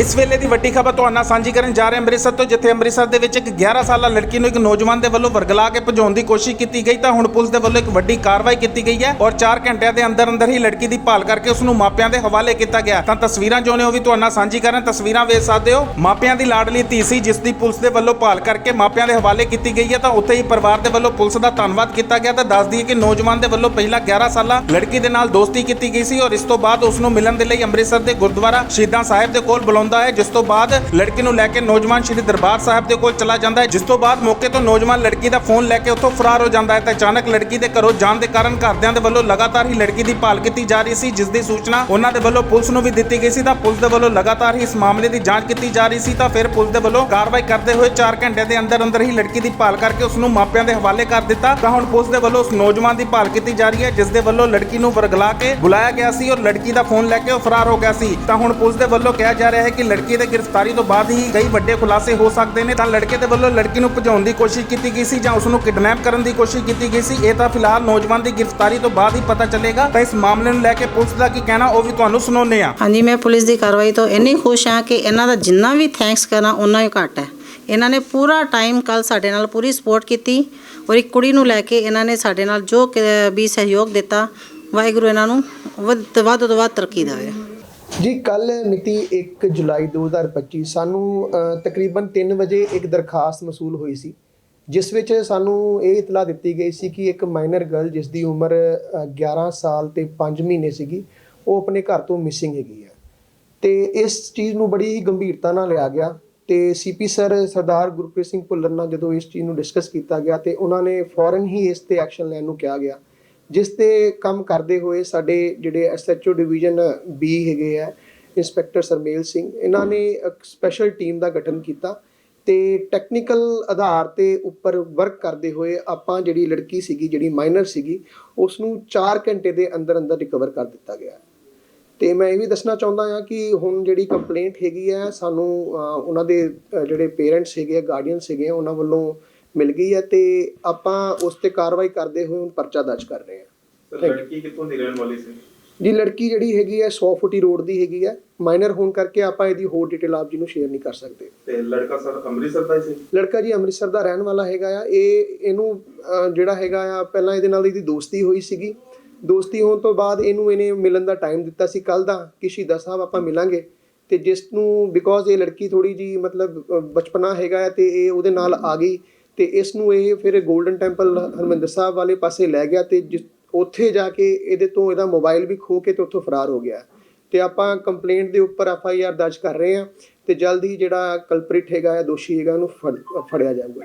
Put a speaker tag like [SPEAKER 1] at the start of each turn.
[SPEAKER 1] ਇਸ ਵੇਲੇ ਦੀ ਵੱਡੀ ਖਬਰ ਤੁਹਾਨੂੰ ਨਾਲ ਸਾਂਝੀ ਕਰਨ ਜਾ ਰਹੇ ਅੰਮ੍ਰਿਤਸਰ ਤੋਂ, ਜਿੱਥੇ ਅੰਮ੍ਰਿਤਸਰ ਦੇ ਵਿੱਚ ਇੱਕ 11 ਸਾਲਾ ਲੜਕੀ ਨੂੰ ਇੱਕ ਨੌਜਵਾਨ ਦੇ ਵੱਲੋਂ ਵਰਗਲਾ ਕੇ ਭਜਾਉਣ ਦੀ ਕੋਸ਼ਿਸ਼ ਕੀਤੀ ਗਈ, ਤਾਂ ਹੁਣ ਪੁਲਿਸ ਦੇ ਵੱਲੋਂ ਇੱਕ ਵੱਡੀ ਕਾਰਵਾਈ ਕੀਤੀ ਗਈ ਹੈ ਔਰ 4 ਘੰਟਿਆਂ ਦੇ ਅੰਦਰ ਅੰਦਰ ਹੀ ਲੜਕੀ ਦੀ ਭਾਲ ਕਰਕੇ ਉਸ ਨੂੰ ਮਾਪਿਆਂ ਦੇ ਹਵਾਲੇ ਕੀਤਾ ਗਿਆ। ਤਾਂ ਤਸਵੀਰਾਂ ਜੋ ਨੇ ਉਹ ਵੀ ਤੁਹਾਨੂੰ ਨਾਲ ਸਾਂਝੀ ਕਰ ਤਸਵੀਰਾਂ ਵੇਖ ਸਕਦੇ ਹੋ। ਮਾਪਿਆਂ ਦੀ ਲਾਡਲੀ ਧੀ ਸੀ, ਜਿਸ ਦੀ ਪੁਲਿਸ ਦੇ ਵੱਲੋਂ ਭਾਲ ਕਰਕੇ ਮਾਪਿਆਂ ਦੇ ਹਵਾਲੇ ਕੀਤੀ ਗਈ ਹੈ, ਤਾਂ ਉੱਥੇ ਹੀ ਪਰਿਵਾਰ ਦੇ ਵੱਲੋਂ ਪੁਲਿਸ ਦਾ ਧੰਨਵਾਦ ਕੀਤਾ ਗਿਆ। ਤਾਂ ਦੱਸ ਦਈਏ ਕਿ ਨੌਜਵਾਨ ਦੇ ਵੱਲੋਂ ਪਹਿਲਾਂ 11 ਸਾਲਾ ਲੜਕੀ ਦੇ ਨਾਲ ਦੋਸਤੀ ਕੀਤੀ ਗਈ ਸੀ ਔਰ ਇਸ ਤੋਂ ਬਾਅਦ ਉਸ ਨੂੰ ਮਿਲਣ ਦੇ ਲਈ ਅੰਮ੍ਰਿਤਸਰ ਦੇ ਗੁਰਦੁਆਰਾ ਸ਼ਹੀਦਾਂ ਸਾਹਿਬ ਦੇ ਕੋਲ ਬੁਲਾਉਂਦਾ ਹੈ, ਜਿਸ ਤੋਂ ਬਾਅਦ ਲੜਕੀ ਨੂੰ ਲੈ ਕੇ ਨੌਜਵਾਨ ਸ਼੍ਰੀ ਦਰਬਾਰ ਸਾਹਿਬ ਦੇ ਕੋਲ ਚਲਾ ਜਾਂਦਾ ਹੈ, ਜਿਸ ਤੋਂ ਬਾਅਦ ਮੌਕੇ ਤੋਂ ਨੌਜਵਾਨ ਲੜਕੀ ਦਾ ਫੋਨ ਲੈ ਕੇ ਉੱਥੋਂ ਫਰਾਰ ਹੋ ਜਾਂਦਾ ਹੈ ਤਾਂ ਅਚਾਨਕ ਲੜਕੀ ਦੇ ਘਰੋਂ ਜਾਣ ਦੇ ਕਾਰਨ ਘਰਦਿਆਂ ਦੇ ਵੱਲੋਂ ਲਗਾਤਾਰ ਹੀ ਲੜਕੀ ਦੀ ਭਾਲ ਕੀਤੀ ਜਾ ਰਹੀ ਸੀ, ਜਿਸ ਦੀ ਸੂਚਨਾ ਉਹਨਾਂ ਦੇ ਵੱਲੋਂ ਪੁਲਿਸ ਨੂੰ ਵੀ ਦਿੱਤੀ ਗਈ ਸੀ। ਤਾਂ ਪੁਲਿਸ ਦੇ ਵੱਲੋਂ ਲਗਾਤਾਰ ਹੀ ਇਸ ਮਾਮਲੇ ਦੀ ਜਾਂਚ ਕੀਤੀ ਜਾ ਰਹੀ ਸੀ ਤਾਂ ਫਿਰ ਪੁਲਿਸ ਦੇ ਵੱਲੋਂ ਕਾਰਵਾਈ ਕਰਦੇ ਹੋਏ 4 ਘੰਟੇ ਦੇ ਅੰਦਰ ਅੰਦਰ ਹੀ ਲੜਕੀ ਦੀ ਭਾਲ ਕਰਕੇ ਉਸ ਨੂੰ ਮਾਪਿਆਂ ਦੇ ਹਵਾਲੇ ਕਰ ਦਿੱਤਾ। ਤਾਂ ਹੁਣ ਪੁਲਿਸ ਦੇ ਵੱਲੋਂ ਉਸ ਨੌਜਵਾਨ ਦੀ ਭਾਲ ਕੀਤੀ ਜਾ ਰਹੀ ਹੈ, ਜਿਸ ਦੇ ਵੱਲੋਂ ਲੜਕੀ ਨੂੰ ਵਰਗਲਾ ਕੇ ਬੁਲਾਇਆ ਗਿਆ ਸੀ ਔਰ ਲੜਕੀ ਦਾ ਫੋਨ ਲੈ ਕੇ ਉਹ ਫਰਾਰ ਹੋ ਗਿਆ ਸੀ। ਤਾਂ ਹੁਣ ਪੁਲਿਸ ਦੇ ਵੱਲੋਂ ਕਿਹਾ ਜਾ ਰਿਹਾ ਹੈ ਕਿ ਲੜਕੀ ਦੇ ਗ੍ਰਿਫਤਾਰੀ ਤੋਂ ਬਾਅਦ ਹੀ ਕਈ ਵੱਡੇ ਖੁਲਾਸੇ ਹੋ ਸਕਦੇ ਨੇ। ਤਾਂ ਲੜਕੇ ਦੇ ਵੱਲੋਂ ਲੜਕੀ ਨੂੰ ਭਜਾਉਣ ਦੀ ਕੋਸ਼ਿਸ਼ ਕੀਤੀ ਗਈ ਸੀ ਜਾਂ ਉਸ ਨੂੰ ਕਿਡਨੈਪ ਕਰਨ ਦੀ ਕੋਸ਼ਿਸ਼ ਕੀਤੀ ਗਈ ਸੀ, ਇਹ ਤਾਂ ਫਿਲਹਾਲ ਨੌਜਵਾਨ ਦੀ ਗ੍ਰਿਫਤਾਰੀ ਤੋਂ ਬਾਅਦ ਹੀ ਪਤਾ ਚੱਲੇਗਾ। ਤਾਂ ਇਸ ਮਾਮਲੇ ਨੂੰ ਲੈ ਕੇ ਪੁਲਿਸ ਦਾ ਕੀ ਕਹਿਣਾ, ਉਹ ਵੀ ਤੁਹਾਨੂੰ ਸੁਣਾਉਂਦੇ ਹਾਂ।
[SPEAKER 2] ਹਾਂਜੀ, ਮੈਂ ਪੁਲਿਸ ਦੀ ਕਾਰਵਾਈ ਤੋਂ ਇੰਨੀ ਖੁਸ਼ ਹਾਂ ਕਿ ਇਹਨਾਂ ਦਾ ਜਿੰਨਾ ਵੀ ਥੈਂਕਸ ਕਰਾਂ ਉਨਾ ਹੀ ਘੱਟ ਹੈ। ਇਹਨਾਂ ਨੇ ਪੂਰਾ ਟਾਈਮ ਕੱਲ ਸਾਡੇ ਨਾਲ ਪੂਰੀ ਸਪੋਰਟ ਕੀਤੀ ਔਰ ਇੱਕ ਕੁੜੀ ਨੂੰ ਲੈ ਕੇ ਇਹਨਾਂ ਨੇ ਸਾਡੇ ਨਾਲ ਜੋ ਵੀ ਸਹਿਯੋਗ ਦਿੱਤਾ, ਵਾਹਿਗੁਰੂ ਇਹਨਾਂ ਨੂੰ ਵੱਧ ਵੱਧ ਤੋਂ ਵੱਧ ਤਰੱਕੀ ਦੇਵੇ।
[SPEAKER 3] ਜੀ ਕੱਲ ਮਿਤੀ 1 ਜੁਲਾਈ 2025 ਸਾਨੂੰ ਤਕਰੀਬਨ 3 ਵਜੇ ਇੱਕ ਦਰਖਾਸਤ ਮਸੂਲ ਹੋਈ ਸੀ ਜਿਸ ਵਿੱਚ ਸਾਨੂੰ ਇਹ ਇਤਲਾਹ ਦਿੱਤੀ ਗਈ ਸੀ ਕਿ ਇੱਕ ਮਾਈਨਰ ਗਰਲ ਜਿਸ ਦੀ ਉਮਰ ਅ, 11 ਸਾਲ ਤੇ 5 ਮਹੀਨੇ ਸੀਗੀ ਉਹ ਆਪਣੇ ਘਰ ਤੋਂ ਮਿਸਿੰਗ ਹੈਗੀ ਹੈ ਤੇ ਇਸ ਚੀਜ਼ ਨੂੰ ਬੜੀ ਗੰਭੀਰਤਾ ਨਾਲ ਲਿਆ ਗਿਆ ਤੇ ਸੀਪੀ ਸਰ ਸਰਦਾਰ ਗੁਰਪ੍ਰੀਤ ਸਿੰਘ ਭੁੱਲਰ ਨਾਲ ਜਦੋਂ ਇਸ ਚੀਜ਼ ਨੂੰ ਡਿਸਕਸ ਕੀਤਾ ਗਿਆ ਤੇ ਉਹਨਾਂ ਨੇ ਫੌਰਨ ਹੀ ਇਸ ਤੇ ਐਕਸ਼ਨ ਲੈਣ ਨੂੰ ਕਿਹਾ ਗਿਆ। ਜਿਸ ਤੇ ਕੰਮ ਕਰਦੇ ਹੋਏ ਸਾਡੇ ਜਿਹੜੇ ਐਸਐਚਓ ਡਿਵੀਜ਼ਨ ਬੀ ਹੈਗੇ ਆ ਇੰਸਪੈਕਟਰ ਸਰਮੇਲ ਸਿੰਘ, ਇਹਨਾਂ ਨੇ ਇੱਕ ਸਪੈਸ਼ਲ ਟੀਮ ਦਾ ਗਠਨ ਕੀਤਾ ਤੇ ਟੈਕਨੀਕਲ ਆਧਾਰ ਤੇ ਉੱਪਰ ਵਰਕ ਕਰਦੇ ਹੋਏ ਆਪਾਂ ਜਿਹੜੀ ਲੜਕੀ ਸੀਗੀ, ਜਿਹੜੀ ਮਾਈਨਰ ਸੀਗੀ ਉਸ ਨੂੰ 4 ਘੰਟੇ ਦੇ ਅੰਦਰ ਅੰਦਰ ਰਿਕਵਰ ਕਰ ਦਿੱਤਾ ਗਿਆ। ਤੇ ਮੈਂ ਇਹ ਵੀ ਦੱਸਣਾ ਚਾਹੁੰਦਾ ਹਾਂ ਕਿ ਹੁਣ ਜਿਹੜੀ ਕੰਪਲੇਂਟ ਹੈਗੀ ਹੈ ਸਾਨੂੰ ਉਹਨਾਂ ਦੇ ਜਿਹੜੇ ਪੇਰੈਂਟਸ ਹੈਗੇ ਆ ਗਾਰਡੀਅਨਸ ਹੈਗੇ ਆ, ਉਹਨਾਂ ਵੱਲੋਂ ਮਿਲ ਗਈ ਹੈ ਤੇ ਆਪਾਂ ਉਸ ਤੇ ਕਾਰਵਾਈ ਕਰਦੇ ਹੋਏ ਹੁਣ ਪਰਚਾ ਦਰਜ ਕਰ ਰਹੇ ਹਾਂ।
[SPEAKER 4] ਲੜਕੀ ਕਿੱਥੋਂ ਦੀ ਰਹਿਣ ਵਾਲੀ ਸੀ?
[SPEAKER 3] ਜੀ ਲੜਕੀ ਜਿਹੜੀ ਹੈਗੀ ਹੈ 100 ਫੁੱਟੀ ਰੋਡ ਦੀ ਹੈਗੀ ਹੈ। ਮਾਈਨਰ ਹੋਣ ਕਰਕੇ ਆਪਾਂ ਇਹਦੀ ਹੋਰ ਡਿਟੇਲ ਆਪ ਜੀ ਨੂੰ ਸ਼ੇਅਰ ਨਹੀਂ ਕਰ ਸਕਦੇ।
[SPEAKER 4] ਤੇ ਲੜਕਾ ਸਰ ਅੰਮ੍ਰਿਤਸਰ ਦਾ ਹੀ ਸੀ?
[SPEAKER 3] ਲੜਕਾ ਜੀ ਅੰਮ੍ਰਿਤਸਰ ਦਾ ਰਹਿਣ ਵਾਲਾ ਹੈਗਾ ਆ। ਇਹ ਇਹਨੂੰ ਜਿਹੜਾ ਹੈਗਾ ਆ ਪਹਿਲਾਂ ਇਹਦੇ ਨਾਲ ਇਹਦੀ ਦੋਸਤੀ ਹੋਈ ਸੀਗੀ। ਦੋਸਤੀ ਹੋਣ ਤੋਂ ਬਾਅਦ ਇਹਨੂੰ ਇਹਨੇ ਮਿਲਣ ਦਾ ਟਾਈਮ ਦਿੱਤਾ ਸੀ। ਕੱਲ ਦਾ ਕਿ ਸ਼ਹੀਦਾਂ ਸਾਹਿਬ ਆਪਾਂ ਮਿਲਾਂਗੇ। ਤੇ ਜਿਸ ਨੂੰ ਬਿਕੋਜ਼ ਇਹ ਲੜਕੀ ਥੋੜੀ ਜੀ ਮਤਲਬ ਬਚਪਨਾ ਹੈਗਾ ਆ ਤੇ ਇਹ ਉਹਦੇ ਨਾਲ ਆ ਗਈ। ਤੇ ਇਸ ਨੂੰ ਇਹ ਫਿਰ 골ਡਨ ਟੈਂਪਲ ਹਰਮੰਦਰ ਸਾਹਿਬ ਵਾਲੇ ਪਾਸੇ ਲੈ ਗਿਆ ਤੇ ਜਿਸ- ਉੱਥੇ ਜਾ ਕੇ ਇਹਦੇ ਤੋਂ ਇਹਦਾ ਮੋਬਾਈਲ ਵੀ ਖੋ ਕੇ ਤੇ ਉੱਥੋਂ ਫਰਾਰ ਹੋ ਗਿਆ। ਤੇ ਆਪਾਂ ਕੰਪਲੇਂਟ ਦੇ ਉੱਪਰ ਐਫ ਆਈ ਆਰ ਦਰਜ ਕਰ ਰਹੇ ਹਾਂ ਤੇ ਜਲਦ ਹੀ ਜਿਹੜਾ ਕਲਪ੍ਰਿਟ ਹੈਗਾ ਆ ਦੋਸ਼ੀ ਹੈਗਾ ਉਹਨੂੰ ਫੜ- ਫੜਿਆ ਜਾਊਗਾ।